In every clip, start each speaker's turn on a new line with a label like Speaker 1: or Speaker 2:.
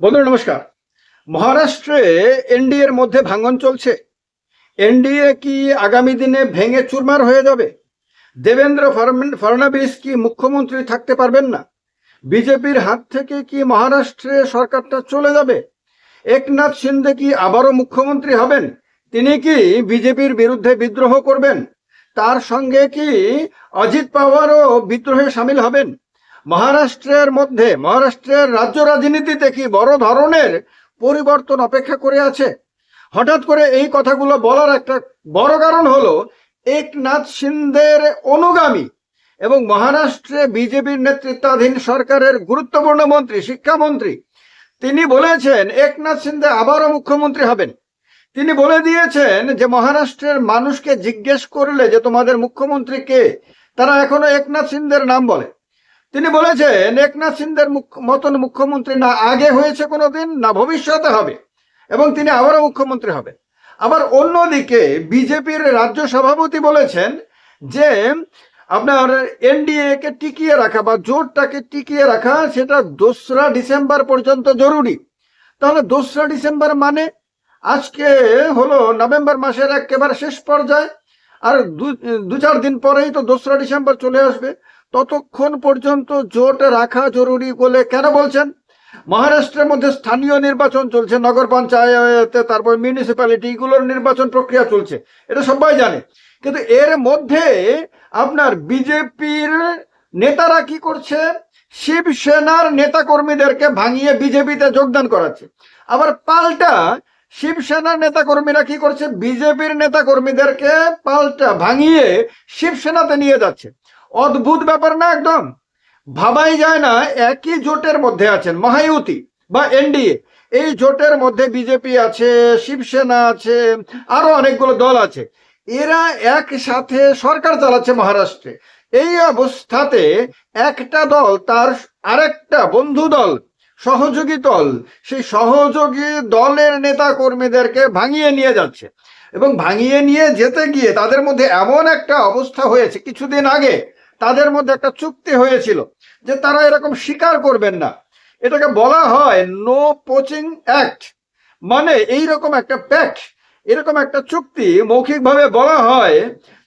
Speaker 1: বন্ধুরা, নমস্কার। মহারাষ্ট্রে এনডিএ এর মধ্যে ভাঙন চলছে। এনডিএ কি আগামী দিনে ভেঙে চুরমার হয়ে যাবে? দেবেন্দ্র ফড়ন- ফড়নবিস কি মুখ্যমন্ত্রী থাকতে পারবেন না? বিজেপির হাত থেকে কি মহারাষ্ট্রে সরকারটা চলে যাবে? একনাথ শিন্দে কি আবারও মুখ্যমন্ত্রী হবেন? তিনি কি বিজেপির বিরুদ্ধে বিদ্রোহ করবেন? তার সঙ্গে কি অজিত পাওয়ারও বিদ্রোহে সামিল হবেন? মহারাষ্ট্রের মধ্যে, মহারাষ্ট্রের রাজ্য রাজনীতিতে কি বড় ধরনের পরিবর্তন অপেক্ষা করে আছে? হঠাৎ করে এই কথাগুলো বলার একটা বড় কারণ হলো, একনাথ সিন্ধের অনুগামী এবং মহারাষ্ট্রে বিজেপির নেতৃত্বাধীন সরকারের গুরুত্বপূর্ণ মন্ত্রী, শিক্ষামন্ত্রী, তিনি বলেছেন একনাথ সিন্ধে আবারও মুখ্যমন্ত্রী হবেন। তিনি বলে দিয়েছেন যে মহারাষ্ট্রের মানুষকে জিজ্ঞেস করলে যে তোমাদের মুখ্যমন্ত্রী কে, তারা এখনও একনাথ সিন্ধের নাম বলে। তিনি বলেছেন, একনাথ সিন্ধের মতন মুখ্যমন্ত্রী না আগে হয়েছে কোনোদিন, না ভবিষ্যতে হবে। এবং তিনি আবারও মুখ্যমন্ত্রী হবেন আবার অন্যদিকে বিজেপির রাজ্য সভাপতি বলেছেন যে, আপনার এনডিএ কে টিকিয়ে রাখা বা জোটটাকে টিকিয়ে রাখা, সেটা দোসরা ডিসেম্বর পর্যন্ত জরুরি। তাহলে দোসরা ডিসেম্বর মানে? আজকে হলো নভেম্বর মাসের একেবারে শেষ পর্যায়ে। আর দু চার দিন পরেই তো দোসরা ডিসেম্বর চলে আসবে। ততক্ষণ পর্যন্ত জোট রাখা জরুরি বলে কেন বলছেন? মহারাষ্ট্রের মধ্যে স্থানীয় নির্বাচন চলছে, নগর পঞ্চায়েতে, তারপর মিউনিসিপ্যালিটি এগুলোর নির্বাচন প্রক্রিয়া চলছে। এটা সবাই জানে। কিন্তু এর মধ্যে আপনার বিজেপির নেতারা কি করছে? শিবসেনার নেতা কর্মীদেরকে ভাঙিয়ে বিজেপিতে যোগদান করাচ্ছে। আবার পাল্টা শিবসেনার নেতা কর্মীরা কি করছে? বিজেপির নেতা কর্মীদেরকে পাল্টা ভাঙিয়ে শিবসেনাতে নিয়ে যাচ্ছে। অদ্ভুত ব্যাপার না একদম। ভাবাই যায় না, একই জোটের মধ্যে আছেন মহায়ুতি বা এনডিএ। এই জোটের মধ্যে বিজেপি আছে, শিবসেনা আছে, আরও অনেকগুলো দল আছে। এরা একসাথে সরকার চালাচ্ছে মহারাষ্ট্রে। এই অবস্থাতে একটা দল, তার আরেকটা বন্ধু দল, সহযোগী দল, সেই সহযোগী দলের নেতা কর্মীদেরকে ভাঙিয়ে নিয়ে যাচ্ছে। এবং ভাঙিয়ে নিয়ে যেতে গিয়ে তাদের মধ্যে এমন একটা অবস্থা হয়েছে, কিছুদিন আগে তাদের মধ্যে একটা চুক্তি হয়েছিল যে তারা এরকম স্বীকার করবেন না। এটাকে বলা হয় নো পোচিং অ্যাক্ট মানে এইরকম একটা প্যাক্ট এরকম একটা চুক্তি মৌখিকভাবে বলা হয়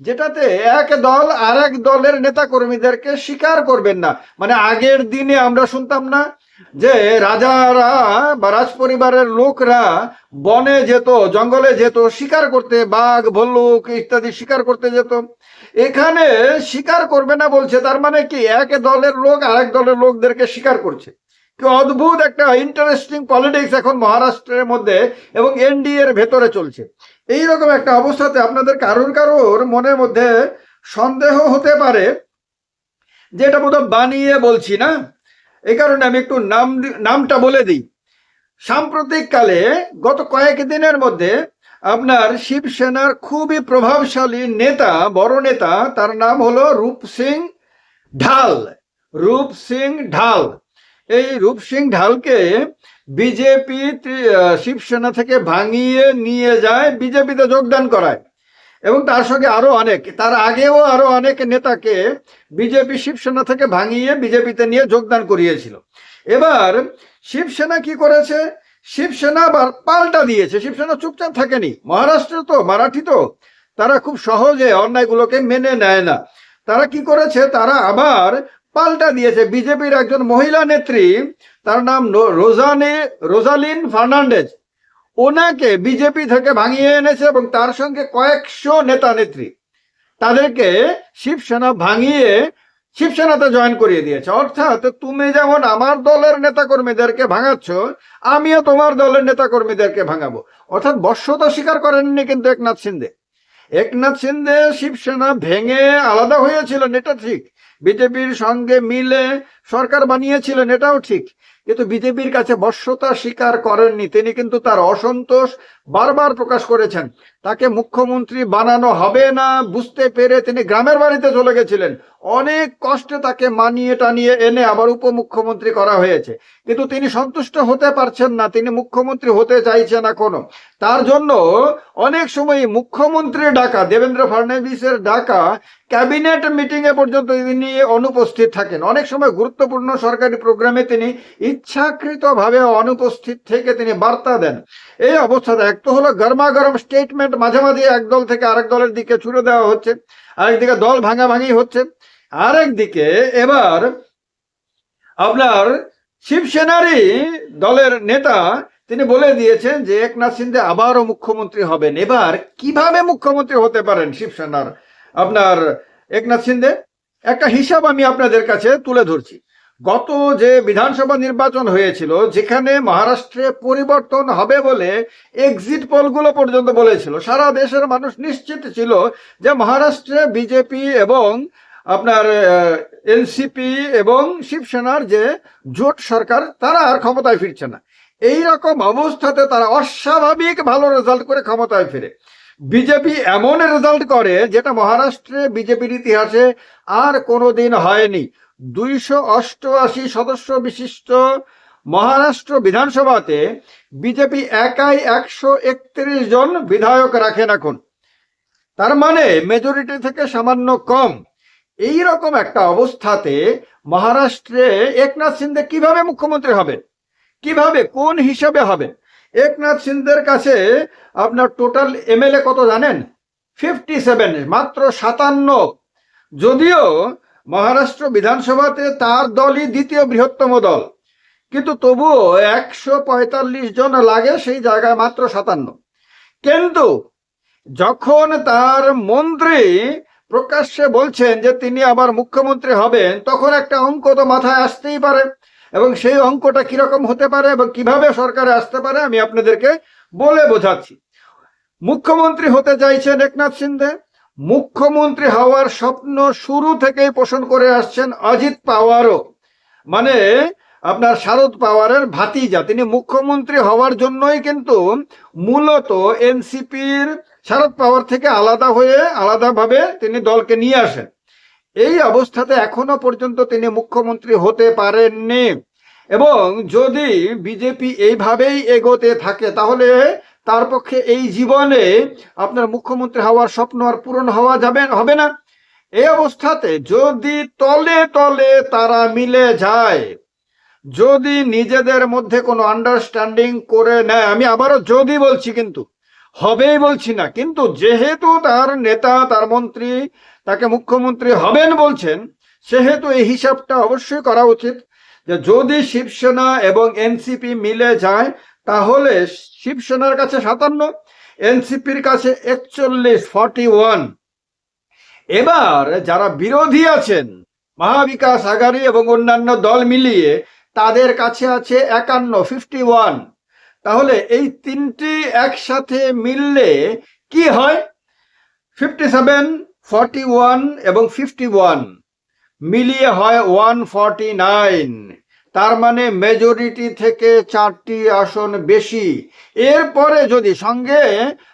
Speaker 1: যেটাতে এক দল আর এক দলের নেতা কর্মীদেরকে স্বীকার করবেন না। মানে আগের দিনে আমরা শুনতাম না যে রাজারা বা রাজ পরিবারের লোকরা বনে যেত, জঙ্গলে যেত শিকার করতে বাঘ, ভল্লুক ইত্যাদি শিকার করতে যেত। এখানে স্বীকার করবে না বলছে, তার মানে কি? এক দলের লোক আরেক দলের লোকদেরকে স্বীকার করছে। কি অদ্ভুত একটা ইন্টারেস্টিং পলিটিক্স এখন মহারাষ্ট্রের মধ্যে এবং এনডিএ এর ভেতরে চলছে। এইরকম একটা অবস্থাতে আপনাদের কারোর কারোর মনের মধ্যে সন্দেহ হতে পারে যে এটা বোধহয় বানিয়ে বলছি না? এই কারণে আমি একটু নাম নামটা বলে দিই। সাম্প্রতিক কালে গত কয়েক দিনের মধ্যে আপনার শিবসেনার খুবই প্রভাবশালী নেতা, বড় নেতা, তার নাম হলো রূপ সিং ঢাল। রূপ সিং ঢাল। এই রূপ সিং ঢালকে বিজেপি শিবসেনা থেকে ভাঙিয়ে নিয়ে যায়, বিজেপিতে যোগদান করায়। এবং তার সঙ্গে আরও অনেক, তার আগেও আরও অনেক নেতাকে বিজেপি শিবসেনা থেকে ভাঙিয়ে বিজেপিতে নিয়ে যোগদান করিয়েছিল। এবার শিবসেনা কি করেছে? শিবসেনা পাল্টা দিয়েছে। শিবসেনা চুপচাপ থাকেনি। মহারাষ্ট্র তো, মারাঠি তো। তারা খুব সহজে অন্যায়গুলোকে মেনে নেয় না। তারা কি করেছে? তারা আবার পাল্টা দিয়েছে। বিজেপির একজন মহিলা নেত্রী, তার নাম রোজানে রোজালিন ফার্নান্ডেজ। ওনাকে বিজেপি থেকে ভাঙিয়ে এনেছে এবং তার সঙ্গে কয়েকশো নেতা নেত্রী। তাদেরকে শিবসেনা ভাঙিয়ে শিবসেনাতে জয়েন করিয়ে দিয়েছে। অর্থাৎ তুমি যেমন আমার দলের নেতাকর্মীদেরকে ভাঙাচ্ছ, আমিও তোমার দলের নেতাকর্মীদেরকে ভাঙাবো। অর্থাৎ বর্ষতা স্বীকার করেননি কিন্তু একনাথ সিন্ধে একনাথ সিন্ধে শিবসেনা ভেঙে আলাদা হয়েছিলেন, এটা ঠিক। বিজেপির সঙ্গে মিলে সরকার বানিয়েছিলেন, এটাও ঠিক। কিন্তু বিজেপির কাছে বর্ষতা স্বীকার করেননি, তিনি কিন্তু তার অসন্তোষ বারবার প্রকাশ করেছেন। তাকে মুখ্যমন্ত্রী বানানো হবে না, বুঝতে পেরে তিনি গ্রামের বাড়িতে চলে গেছিলেন। অনেক কষ্টে তাকে মানিয়ে টানিয়ে এনে আবার উপমুখ্যমন্ত্রী করা হয়েছে। কিন্তু তিনি সন্তুষ্ট হতে পারছেন না, তিনি মুখ্যমন্ত্রী হতে চাইছেন কোনো তার জন্য অনেক সময় মুখ্যমন্ত্রীর ডাকা, দেবেন্দ্র ফাডনবিসের ডাকা, ক্যাবিনেট মিটিং এ পর্যন্ত তিনি অনুপস্থিত থাকেন। অনেক সময় গুরুত্বপূর্ণ সরকারি প্রোগ্রামে তিনি ইচ্ছাকৃতভাবে অনুপস্থিত থেকে তিনি বার্তা দেন। এই অবস্থা এক তো হলো গরমা গরম স্টেটমেন্ট মাঝে মাঝে এক দল থেকে আরেক দলের দিকে ছুড়ে দেওয়া হচ্ছে আরেকদিকে দল ভাঙাভাঙি হচ্ছে। আরেকদিকে এবার আপনার শিবসেনারই দলের নেতা তিনি বলে দিয়েছেন যে একনাথ সিন্ধে আবারও মুখ্যমন্ত্রী হবেন। এবার কীভাবে মুখ্যমন্ত্রী হতে পারেন শিবসেনার আপনার একনাথ সিন্ধে একটা হিসাব আমি আপনাদের কাছে তুলে ধরছি। গত যে বিধানসভা নির্বাচন হয়েছিল, যেখানে মহারাষ্ট্রে পরিবর্তন হবে বলে এক্সিট পোলগুলো পর্যন্ত বলেছিল, সারা দেশের মানুষ নিশ্চিত ছিল যে মহারাষ্ট্রে বিজেপি এবং আপনার এনসিপি এবং শিবসেনার যে জোট সরকার, তারা আর ক্ষমতায় ফিরছে না। এই রকম অবস্থাতে তারা অস্বাভাবিক ভালো রেজাল্ট করে ক্ষমতায় ফিরে। বিজেপি এমন রেজাল্ট করে যেটা মহারাষ্ট্রে বিজেপির ইতিহাসে আর কোনোদিন হয়নি। দুইশো অষ্টআশি সদস্য বিশিষ্ট মহারাষ্ট্র বিধানসভাতে বিজেপি একাই একশো একত্রিশ জন বিধায়ক রাখেন এখন। তার মানে মেজরিটি থেকে সামান্য কম। এই রকম একটা অবস্থাতে মহারাষ্ট্রে একনাথ সিন্ধে কীভাবে মুখ্যমন্ত্রী হবে কীভাবে, কোন হিসাবে হবে একনাথ সিন্ধের কাছে আপনার টোটাল এমএলএ কত জানেন? ফিফটি সেভেন মাত্র সাতান্ন। যদিও মহারাষ্ট্র বিধানসভাতে তার দলই দ্বিতীয় বৃহত্তম দল। কিন্তু তবুও একশো পঁয়তাল্লিশ জন লাগে সেই জায়গায় মাত্র সাতান্ন। কিন্তু যখন তার মন্ত্রী প্রকাশ্যে বলছেন যে তিনি আবার মুখ্যমন্ত্রী হবেন, তখন একটা অঙ্ক তো মাথায় আসতেই পারে। এবং সেই অঙ্কটা কীরকম হতে পারে এবং কীভাবে সরকারে আসতে পারে আমি আপনাদেরকে বলে বোঝাচ্ছি। মুখ্যমন্ত্রী হতে চাইছেন একনাথ সিন্ধে। মুখ্যমন্ত্রী হওয়ার স্বপ্ন শুরু থেকেই পোষণ করে আসছেন অজিত পাওয়ারও। মানে আপনার শারদ পাওয়ারের ভাতিজা। তিনি মুখ্যমন্ত্রী হওয়ার জন্যই কিন্তু মূলত এনসিপির শারদ পাওয়ার থেকে আলাদা হয়ে আলাদাভাবে তিনি দলকে নিয়ে আসেন। এই অবস্থাতে এখনও পর্যন্ত তিনি মুখ্যমন্ত্রী হতে পারেননি। এবং যদি বিজেপি এইভাবেই এগোতে থাকে, তাহলে তার পক্ষে এই জীবনে আপনার মুখ্যমন্ত্রী হওয়ার স্বপ্ন আর পূরণ হওয়া যাবে হবে না। এই অবস্থাতে যদি তলে তলে তারা মিলে যায়, যদি নিজেদের মধ্যে কোনো আন্ডারস্ট্যান্ডিং করে নেয়, আমি আবারও যদি বলছি কিন্তু, হবেই বলছি না, কিন্তু যেহেতু তার নেতা, তার মন্ত্রী, তাকে মুখ্যমন্ত্রী হবেন বলছেন, সেহেতু এই হিসাবটা অবশ্যই করা উচিত যে যদি শিবসেনা এবং এনসিপি মিলে যায় তাহলে শিবসেনার কাছে সাতান্ন, এনসিপির কাছে একচল্লিশ, ফর্টি ওয়ান। এবার যারা বিরোধী আছেন, মহাবিকাশ আগারী এবং অন্যান্য দল মিলিয়ে তাদের কাছে আছে একান্ন, ফিফটি ওয়ান। তাহলে এই তিনটি একসাথে মিললে কি হয়? ফিফটি সেভেন, ফর্টি ওয়ান এবং ফিফটি ওয়ান। মিলিয়ে হয় ওয়ান ফর্টি নাইন। তার মানে মেজরিটি থেকে চারটি আসন বেশি। এরপরে যদি সঙ্গে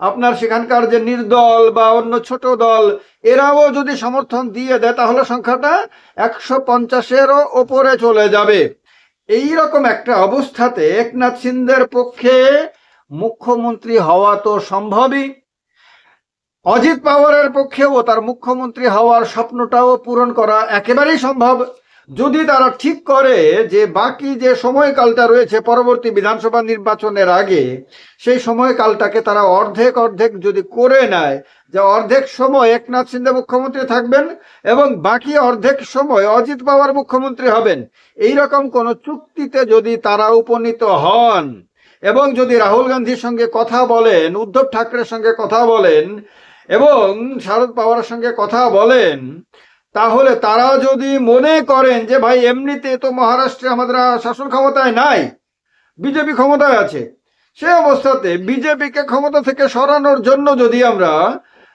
Speaker 1: আপনার সেখানকার যে নির্দল বা অন্য ছোট দল, এরাও যদি সমর্থন দিয়ে দেয়, তাহলে সংখ্যাটা একশো পঞ্চাশেরও ওপরে চলে যাবে। এই রকম একটা অবস্থাতে একনাথ সিন্ধের পক্ষে মুখ্যমন্ত্রী হওয়া তো সম্ভবই। অজিত পাওয়ারের পক্ষেও তার মুখ্যমন্ত্রী হওয়ার স্বপ্নটাও পূরণ করা একেবারেই সম্ভব। যদি তারা ঠিক করে যে বাকি যে সময়কালটা রয়েছে পরবর্তী বিধানসভা নির্বাচনের আগে, সেই সময়কালটাকে তারা অর্ধেক অর্ধেক যদি করে নেয়, যে অর্ধেক সময় একনাথ সিন্ধে মুখ্যমন্ত্রী থাকবেন এবং বাকি অর্ধেক সময় অজিত পাওয়ার মুখ্যমন্ত্রী হবেন, এই রকম কোনো চুক্তিতে যদি তারা উপনীত হন এবং যদি রাহুল গান্ধীর সঙ্গে কথা বলেন, উদ্ধব ঠাকরের সঙ্গে কথা বলেন এবং শারদ পাওয়ারের সঙ্গে কথা বলেন তাহলে তারা যদি মনে করেন যে ভাই এমনিতে তো মহারাষ্ট্রে আমাদের শাসন ক্ষমতায় নাই, বিজেপি ক্ষমতায় আছে, সে অবস্থাতে বিজেপিকে ক্ষমতা থেকে সরানোর জন্য যদি আমরা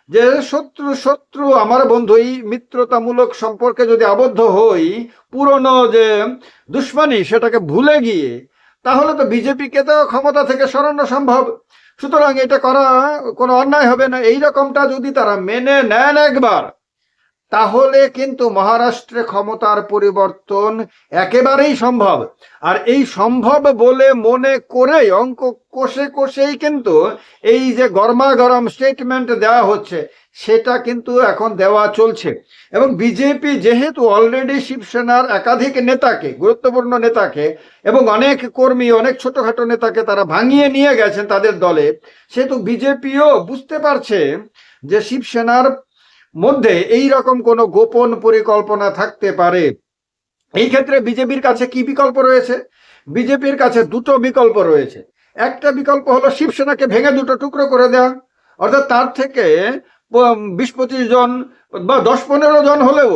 Speaker 1: যে শত্রু শত্রু আমার বন্ধু এই মিত্রতামূলক সম্পর্কে যদি আবদ্ধ হই, পুরনো যে দুশ্মনী সেটাকে ভুলে গিয়ে, তাহলে তো বিজেপিকে তো ক্ষমতা থেকে সরানো সম্ভব। সুতরাং এটা করা কোনো অন্যায় হবে না। এই রকমটা যদি তারা মেনে নেন একবার তাহলে কিন্তু মহারাষ্ট্রে ক্ষমতার পরিবর্তন একেবারেই সম্ভব। আর এই সম্ভব বলে মনে করেই, অঙ্ক কষে কষেই কিন্তু এই যে গরমা গরম স্টেটমেন্ট দেওয়া হচ্ছে, সেটা কিন্তু এখন দেওয়া চলছে। এবং বিজেপি যেহেতু অলরেডি শিবসেনার একাধিক নেতাকে, গুরুত্বপূর্ণ নেতাকে এবং অনেক কর্মী, অনেক ছোটখাটো নেতাকে তারা ভাঙিয়ে নিয়ে গেছেন তাদের দলে, সেহেতু বিজেপিও বুঝতে পারছে যে শিবসেনার মধ্যে এই রকম কোনো গোপন পরিকল্পনা থাকতে পারে। এই ক্ষেত্রে বিজেপির কাছে কি বিকল্প রয়েছে? বিজেপির কাছে দুটো বিকল্প রয়েছে। একটা বিকল্প হলো শিবসেনাকে ভেঙে দুটো টুকরো করে দেওয়া। অর্থাৎ তার থেকে বিশ পঁচিশ জন বা দশ পনেরো জন হলেও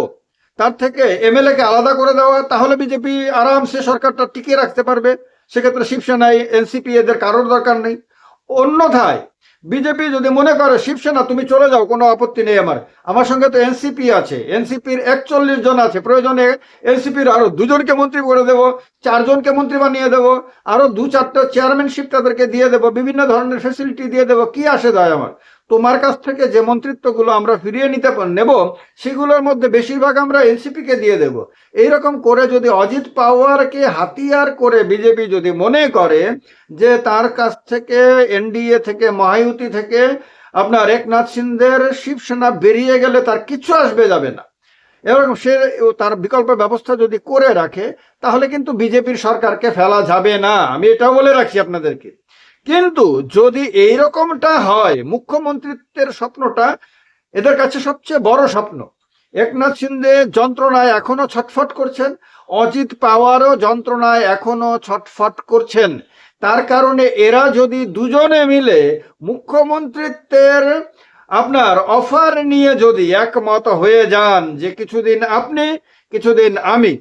Speaker 1: তার থেকে এমএলএ কে আলাদা করে দেওয়া, তাহলে বিজেপি আরামসে সরকারটা টিকিয়ে রাখতে পারবে। সেক্ষেত্রে শিবসেনায় এনসিপি এদের কারোর দরকার নেই। অন্যথায় বিজেপি যদি মনে করে, শিবসেনা, তুমি চলে যাও, কোনো আপত্তি নেই আমার। আমার সঙ্গে তো এনসিপি আছে। এনসিপির একচল্লিশ জন আছে। প্রয়োজনে এনসিপির আরও দুজনকে মন্ত্রী করে দেবো, চারজনকে মন্ত্রী বানিয়ে দেবো, আরও দু চারটা চেয়ারম্যানশিপ তাদেরকে দিয়ে দেবো, বিভিন্ন ধরনের ফেসিলিটি দিয়ে দেবো। কি আসে যায় আমার? তোমার কাছ থেকে যে মন্ত্রিত্বগুলো আমরা ফিরিয়ে নিতে নেব, সেগুলোর মধ্যে বেশিরভাগ আমরা এনসিপি কে দিয়ে দেব। এইরকম করে যদি অজিত পাওয়ারকে হাতিয়ার করে বিজেপি যদি মনে করে যে তার কাছ থেকে এনডিএ থেকে, মহায়ুতি থেকে আপনার একনাথ সিন্ধের শিবসেনা বেরিয়ে গেলে তার কিছু আসবে যাবে না। এরকম সে তার বিকল্প ব্যবস্থা যদি করে রাখে, তাহলে কিন্তু বিজেপির সরকারকে ফেলা যাবে না। আমি এটাও বলে রাখছি আপনাদেরকে। কিন্তু যদি এই রকমটা হয়, মুখ্যমন্ত্রিত্বের স্বপ্নটা এদের কাছে সবচেয়ে বড় স্বপ্ন। একনাথ সিন্ধে যন্ত্রণায় এখনও ছটফট করছেন, অজিত পাওয়ারও যন্ত্রণায় এখনও ছটফট করছেন। তার কারণে এরা যদি দুজনে মিলে মুখ্যমন্ত্রিত্বের আপনার অফার নিয়ে যদি একমত হয়ে যান যে কিছুদিন আপনি, কিছুদিন আমি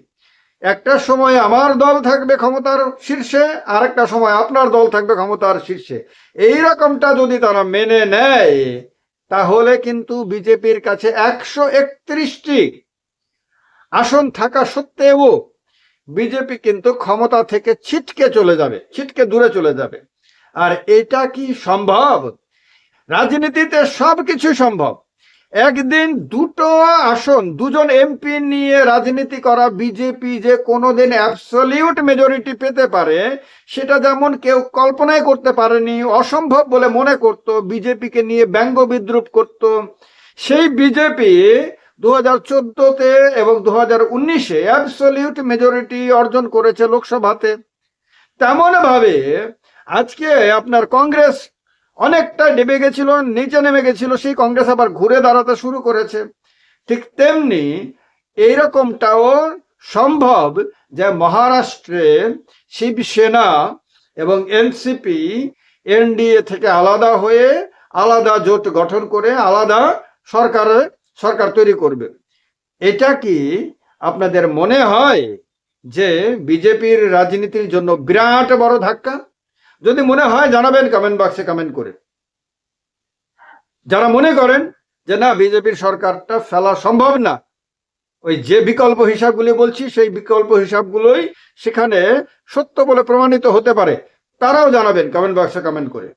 Speaker 1: একটা সময় আমার দল থাকবে ক্ষমতার শীর্ষে আর একটা সময় আপনার দল থাকবে ক্ষমতার শীর্ষে। এই রকমটা যদি তারা মেনে নেয়, তাহলে কিন্তু বিজেপির কাছে একশো একত্রিশটি আসন থাকা সত্ত্বেও বিজেপি কিন্তু ক্ষমতা থেকে ছিটকে চলে যাবে, ছিটকে দূরে চলে যাবে। আর এটা কি সম্ভব? রাজনীতিতে সবকিছু সম্ভব। একদিন দুটো আসন, দুজন এমপি নিয়ে রাজনীতি করা বিজেপি যে কোনোদিন অ্যাবসলিউট মেজরিটি পেতে পারে, সেটা যেমন কেউ কল্পনাই করতে পারেনি, অসম্ভব বলে মনে করত, বিজেপিকে নিয়ে ব্যঙ্গ বিদ্রুপ করত। সেই বিজেপি দু হাজার চোদ্দতে এবং দু হাজার উনিশে অ্যাবসলিউট মেজরিটি অর্জন করেছে লোকসভাতে। তেমন ভাবে আজকে আপনার কংগ্রেস অনেকটা ডেবে গেছিল, নিচে নেমে গেছিল, সেই কংগ্রেস আবার ঘুরে দাঁড়াতে শুরু করেছে। ঠিক তেমনি এইরকমটাও সম্ভব যে মহারাষ্ট্রে শিবসেনা এবং এনসিপি, এনডিএ থেকে আলাদা হয়ে আলাদা জোট গঠন করে আলাদা সরকার সরকার তৈরি করবে। এটা কি আপনাদের মনে হয় যে বিজেপির রাজনীতির জন্য বিরাট বড় ধাক্কা? যদি মনে হয়, জানাবেন কমেন্ট বক্সে কমেন্ট করে। যারা মনে করেন যে না, বিজেপির সরকারটা ফেলা সম্ভব না, ওই যে বিকল্প হিসাবগুলি বলছি, সেই বিকল্প হিসাবগুলোই সেখানে সত্য বলে প্রমাণিত হতে পারে, তারাও জানাবেন কমেন্ট বক্সে কমেন্ট করে।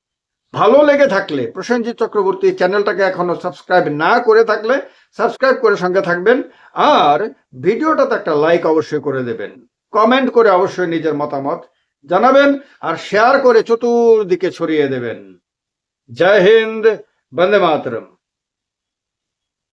Speaker 1: ভালো লেগে থাকলে, প্রসেনজিৎ চক্রবর্তী চ্যানেলটাকে এখনও সাবস্ক্রাইব না করে থাকলে সাবস্ক্রাইব করে সঙ্গে থাকবেন, আর ভিডিওটাতে একটা লাইক অবশ্যই করে দেবেন। কমেন্ট করে অবশ্যই নিজের মতামত জানাবেন আর শেয়ার করে চতুর্দিকে ছড়িয়ে দেবেন। জয় হিন্দ বন্দে মাতরম।